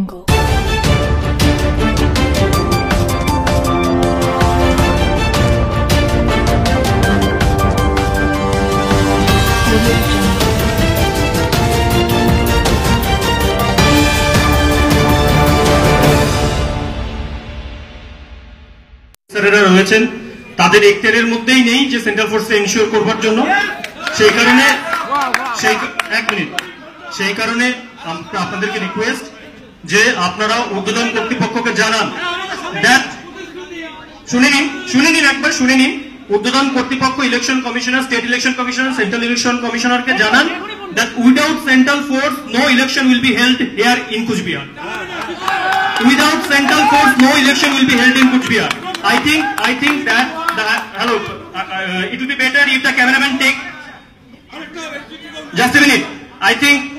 jungle. রয়েছেন। তাদের এখতিয়ারের মধ্যেই নেই যে সেন্ট্রাল ফোর্সে ইনশিওর করবার জন্য। সেই কারণে সেই এক মিনিট। সেই কারণে আপনাদেরকে রিকোয়েস্ট যে আপনারা উদ্বোধন কর্তৃপক্ষকে জানান দ্যাট শুনে নিন শুনে নিন একবার শুনে নিন উদ্বোধন কর্তৃপক্ষ election commissioner state election commissioner central election কমিশনারকে জানান that without central force no election will be held here in Cooch Behar will be held in Kuch Bihar. I think I think that the hello uh, uh, it will be better if the cameraman take just a minute. I think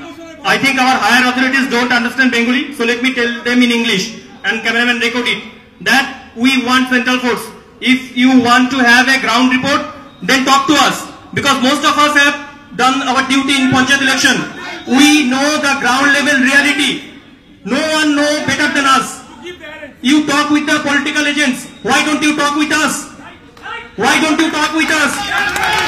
I think our higher authorities don't understand Bengali, so let me tell them in English and cameraman record it that we want central force. If you want to have a ground report, then talk to us because most of us have done our duty in Panchayat election. We know the ground level reality. No one know better than us. You talk with the political agents. Why don't you talk with us? Why don't you talk with us?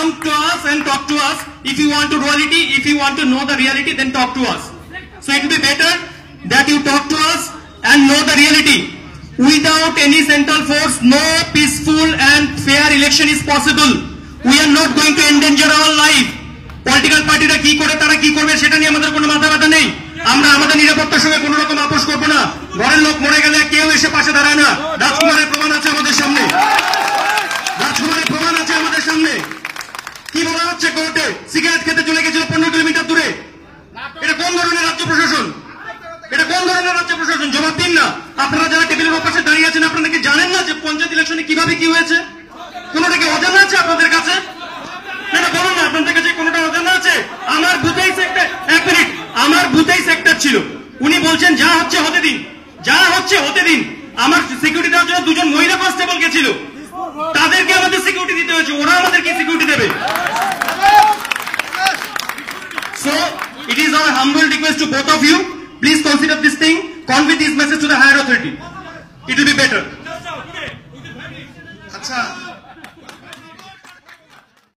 Come, to us and talk to us. If you want to reality, if you want to know the reality, then talk to us. So it will be better that you talk to us and know the reality. Without any central force, no peaceful and fair election is possible. We are not going to endanger our life. Political পার্টিরা কি করে তারা কি করবে সেটা নিয়ে আমাদের কোনো মাথা ব্যথা নেই আমরা আমাদের নিরাপত্তার সঙ্গে কোনো রকম আপোষ করব না ঘরের লোক মরে গেলে কেউ এসে পাশে দাঁড়ায় না রাজকুমারের প্রমাণ আছে আমাদের সামনে রাজকুমারের প্রমাণ আছে আমাদের সামনে কি বলা হচ্ছে কোর্টে। সিগারেট খেতে চলে গেছিল পনেরো কিলোমিটার দূরে। এটা কোন ধরনের রাজ্য প্রশাসন? এটা কোন ধরনের রাজ্য প্রশাসন? জবাব দিন না। আপনারা যারা টেবিলের ওপাশে দাঁড়িয়ে আছেন, আপনারা কি জানেন না যে পঞ্চায়েত ইলেকশনে কীভাবে কি হয়েছে? কোনোটা কি অজানা আছে আপনাদের কাছে? আমার সেক্টর ছিল। উনি বলছেন, যা হচ্ছে যা হচ্ছে আমার সিকিউরিটি দেওয়ার জন্য দুজন মহিলা কনস্টেবল গেছিল। তাদেরকে আমাদের সিকিউরিটি দিতে হয়েছে। ওরা আমাদের কি সিকিউরিটি দেবে। to both of you. Please consider this thing. Convey this message to the higher authority. It will be better. Achha.